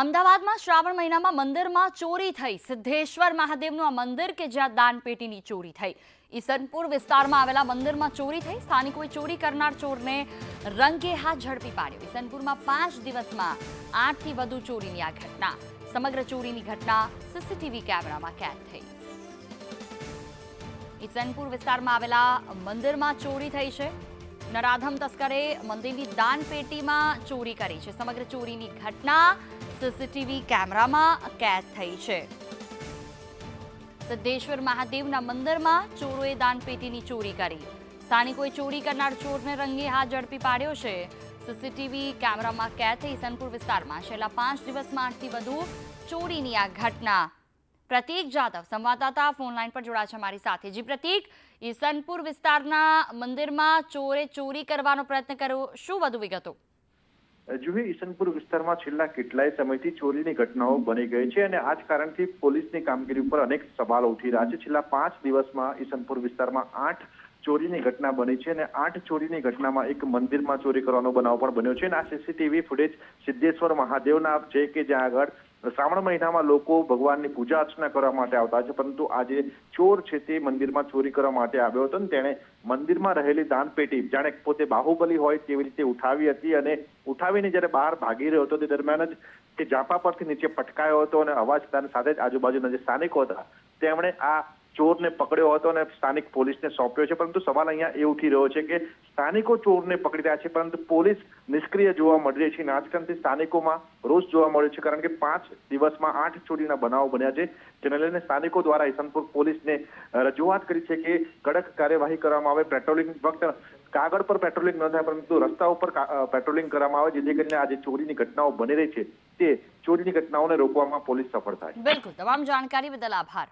અમદાવાદમાં શ્રાવણ મહિનામાં મંદિરમાં ચોરી થઈ. સિદ્ધેશ્વર મહાદેવનું આ મંદિર કે જ્યાં દાનપેટીની ચોરી થઈ. ઈસનપુર વિસ્તારમાં આવેલા મંદિરમાં ચોરી થઈ. સ્થાનિકોએ ચોરી કરનાર ચોરને રંગે હાથ ઝડપી પાડ્યો. ઈસનપુરમાં પાંચ દિવસમાં આઠથી વધુ ચોરીની આ ઘટના. સમગ્ર ચોરીની ઘટના સીસીટીવી કેમેરામાં કેદ થઈ. ઈસનપુર વિસ્તારમાં આવેલા મંદિરમાં ચોરી થઈ છે. નરાધમ તસ્કરે મંદિરની દાનપેટીમાં ચોરી કરી છે. સમગ્ર ચોરીની ઘટના સીસીટીવી કેમેરામાં કેદ થઈ છે. સિદ્ધેશ્વર મહાદેવના મંદિરમાં ચોરોએ દાનપેટીની ચોરી કરી. સ્થાનિકોએ ચોરી કરનાર ચોરને રંગે હાથ ઝડપી પાડ્યો છે. સીસીટીવી કેમેરામાં કેદ થઈ સનપુર વિસ્તારમાં છેલ્લા પાંચ દિવસમાં આઠથી વધુ ચોરીની આ ઘટના. પ્રતીક જાદવ સંવાદદાતા ફોનલાઈન પર જોડાયા છે મારી સાથે. જી પ્રતીક ઈસનપુર વિસ્તારના મંદિરમાં ચોરે ચોરી કરવાનો પ્રયત્ન કર્યો. શું વધુ વિગતો? જુએ ઈસનપુર વિસ્તારમાં છેલ્લા કેટલાય સમયથી ચોરીની ઘટનાઓ બની ગઈ છે અને આ જ કારણથી પોલીસની કામગીરી ઉપર અનેક સવાલો ઉઠી રહ્યા છે. છેલ્લા પાંચ દિવસમાં ઈસનપુર વિસ્તારમાં આઠ ચોરીની ઘટના બની છે અને આઠ ચોરીની ઘટનામાં એક મંદિરમાં ચોરી કરવાનો બનાવ પણ બન્યો છે અને આ સીસીટીવી ફૂટેજ સિદ્ધેશ્વર મહાદેવના છે કે જ્યાં આગળ શ્રાવણ મહિનામાં લોકો ભગવાનની પૂજા અર્ચના કરવા માટે આવતા છે, પરંતુ આજે ચોર છે તે મંદિરમાં ચોરી કરવા માટે આવ્યો હતો ને તેણે મંદિરમાં રહેલી દાનપેટી, જાણે પોતે બાહુબલી હોય તેવી રીતે ઉઠાવી હતી અને ઉઠાવીને જ્યારે બહાર ભાગી રહ્યો હતો, તે દરમિયાન જ તે જાપા પરથી નીચે પટકાયો હતો અને અવાજ સાથે જ આજુબાજુના જે સ્થાનિકો હતા, તેમણે આ ચોરને પકડ્યો હતો અને સ્થાનિક પોલીસને સોંપ્યો છે. પરંતુ સવાલ અહીંયા એ ઉઠી રહ્યો છે કે સ્થાનિકો ચોરને પકડી રહ્યા છે, પરંતુ પોલીસ નિષ્ક્રિય જોવા મળી રહી છે આજકાલથી સ્થાનિકોમાં રોષ જોવા મળ્યો છે, કારણ કે પાંચ દિવસમાં આઠ ચોરીના બનાવો બન્યા છે. જેને લઈને સ્થાનિકો દ્વારા ઇસનપુર પોલીસને રજૂઆત કરી છે કે કડક કાર્યવાહી કરવામાં આવે. પેટ્રોલિંગ ફક્ત કાગળ પર પેટ્રોલિંગ ન થાય, પરંતુ રસ્તા ઉપર પેટ્રોલિંગ કરવામાં આવે, જેથી કરીને આજે ચોરીની ઘટનાઓ બની રહી છે. તે ચોરીની ઘટનાઓને રોકવામાં પોલીસ સફળ થાય બિલકુલ. તમામ જાણકારી બદલ આભાર.